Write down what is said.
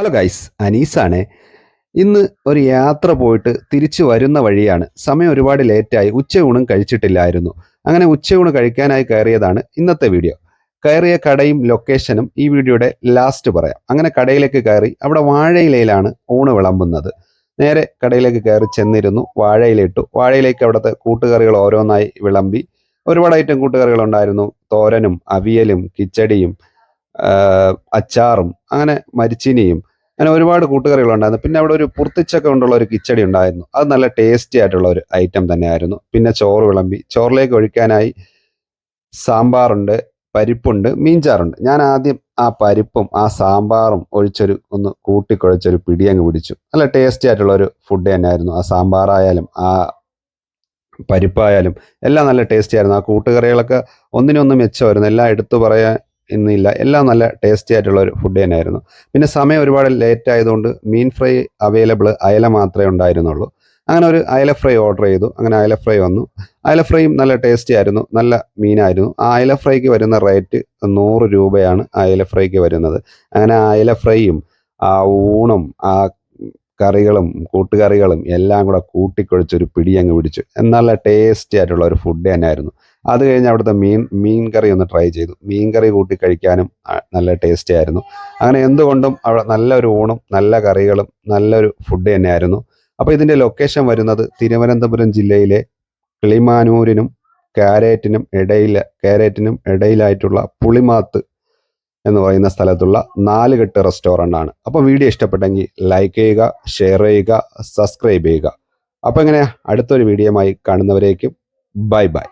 Hello guys അനീസാണ്. ഇന്ന് ഒരു യാത്ര പോയിട്ട് തിരിച്ചു വരുന്ന വഴിയാണ്. സമയം ഒരുപാട് ലേറ്റായി ഉച്ചയൂണും കഴിച്ചിട്ടില്ലായിരുന്നു. അങ്ങനെ ഉച്ചയൂണ് കഴിക്കാനായി കയറിയതാണ് ഇന്നത്തെ വീഡിയോ. കയറിയ കടയും ലൊക്കേഷനും ഈ വീഡിയോയുടെ ലാസ്റ്റ് പറയാം. അങ്ങനെ കടയിലേക്ക് കയറി അവിടെ വാഴയിലയിലാണ് ഊണ് വിളമ്പുന്നത്. നേരെ കടയിലേക്ക് കയറി ചെന്നിരുന്നു വാഴയിലിട്ടു. വാഴയിലേക്ക് അവിടുത്തെ കൂട്ടുകറികൾ ഓരോന്നായി വിളമ്പി. ഒരുപാട് ഐറ്റം കൂട്ടുകറികൾ ഉണ്ടായിരുന്നു. തോരനും അവിയലും കിച്ചടിയും അച്ചാറും അങ്ങനെ മരിച്ചിനിയും. അങ്ങനെ ഒരുപാട് കൂട്ടുകറികളുണ്ടായിരുന്നു. പിന്നെ അവിടെ ഒരു പുറത്തിച്ചൊക്കെ കൊണ്ടുള്ള ഒരു കിച്ചടി ഉണ്ടായിരുന്നു. അത് നല്ല ടേസ്റ്റി ആയിട്ടുള്ള ഒരു ഐറ്റം തന്നെയായിരുന്നു. പിന്നെ ചോറ് വിളമ്പി ചോറിലേക്ക് ഒഴിക്കാനായി സാമ്പാറുണ്ട് പരിപ്പുണ്ട് മീൻചാറുണ്ട്. ഞാൻ ആദ്യം ആ പരിപ്പും ആ സാമ്പാറും ഒഴിച്ചൊരു ഒന്ന് കൂട്ടിക്കുഴച്ചൊരു പിടി അങ്ങ് പിടിച്ചു. നല്ല ടേസ്റ്റി ആയിട്ടുള്ള ഒരു ഫുഡ് തന്നെയായിരുന്നു. ആ സാമ്പാറായാലും ആ പരിപ്പായാലും എല്ലാം നല്ല ടേസ്റ്റി ആയിരുന്നു. ആ കൂട്ടുകറികളൊക്കെ ഒന്നിനൊന്നും മെച്ചമായിരുന്നു. എല്ലാം എടുത്തു പറയാൻ ഇന്നില്ല. എല്ലാം നല്ല ടേസ്റ്റി ആയിട്ടുള്ള ഒരു ഫുഡ് തന്നെയായിരുന്നു. പിന്നെ സമയം ഒരുപാട് ലേറ്റ് ആയതുകൊണ്ട് മീൻ ഫ്രൈ അവൈലബിൾ അയല മാത്രമേ ഉണ്ടായിരുന്നുള്ളൂ. അങ്ങനെ ഒരു അയല ഫ്രൈ ഓർഡർ ചെയ്തു. അങ്ങനെ അയല ഫ്രൈ വന്നു. അയല ഫ്രൈയും നല്ല ടേസ്റ്റി ആയിരുന്നു. നല്ല മീനായിരുന്നു ആ അയല ഫ്രൈക്ക് വരുന്ന റേറ്റ് നൂറ് രൂപയാണ് അയല ഫ്രൈക്ക് വരുന്നത്. അങ്ങനെ അയല ഫ്രൈയും ആ ഊണും ആ കറികളും കൂട്ടുകറികളും എല്ലാം കൂടെ കൂട്ടിക്കൊഴിച്ചൊരു പിടി അങ്ങ് പിടിച്ചു. നല്ല ടേസ്റ്റി ആയിട്ടുള്ള ഒരു ഫുഡ് തന്നെയായിരുന്നു. അത് കഴിഞ്ഞ് അവിടുത്തെ മീൻ മീൻ കറി ഒന്ന് ട്രൈ ചെയ്തു. മീൻ കറി കൂട്ടി കഴിക്കാനും നല്ല ടേസ്റ്റി ആയിരുന്നു. അങ്ങനെ എന്തുകൊണ്ടും അവിടെ നല്ലൊരു ഊണും നല്ല കറികളും നല്ലൊരു ഫുഡ് തന്നെയായിരുന്നു. അപ്പോൾ ഇതിന്റെ ലൊക്കേഷൻ വരുന്നത് തിരുവനന്തപുരം ജില്ലയിലെ കിളിമാനൂരിനും കാരേറ്റിനും ഇടയിൽ കാരേറ്റിനും ഇടയിലായിട്ടുള്ള പുളിമാത്ത് എന്ന് പറയുന്ന സ്ഥലത്തുള്ള നാലുകെട്ട് റെസ്റ്റോറന്റ് ആണ്. അപ്പോൾ വീഡിയോ ഇഷ്ടപ്പെട്ടെങ്കിൽ ലൈക്ക് ചെയ്യുക ഷെയർ ചെയ്യുക സബ്സ്ക്രൈബ് ചെയ്യുക. അപ്പോൾ എങ്ങനെയാ? അടുത്തൊരു വീഡിയോയുമായി കാണുന്നവരേക്കും ബൈ ബൈ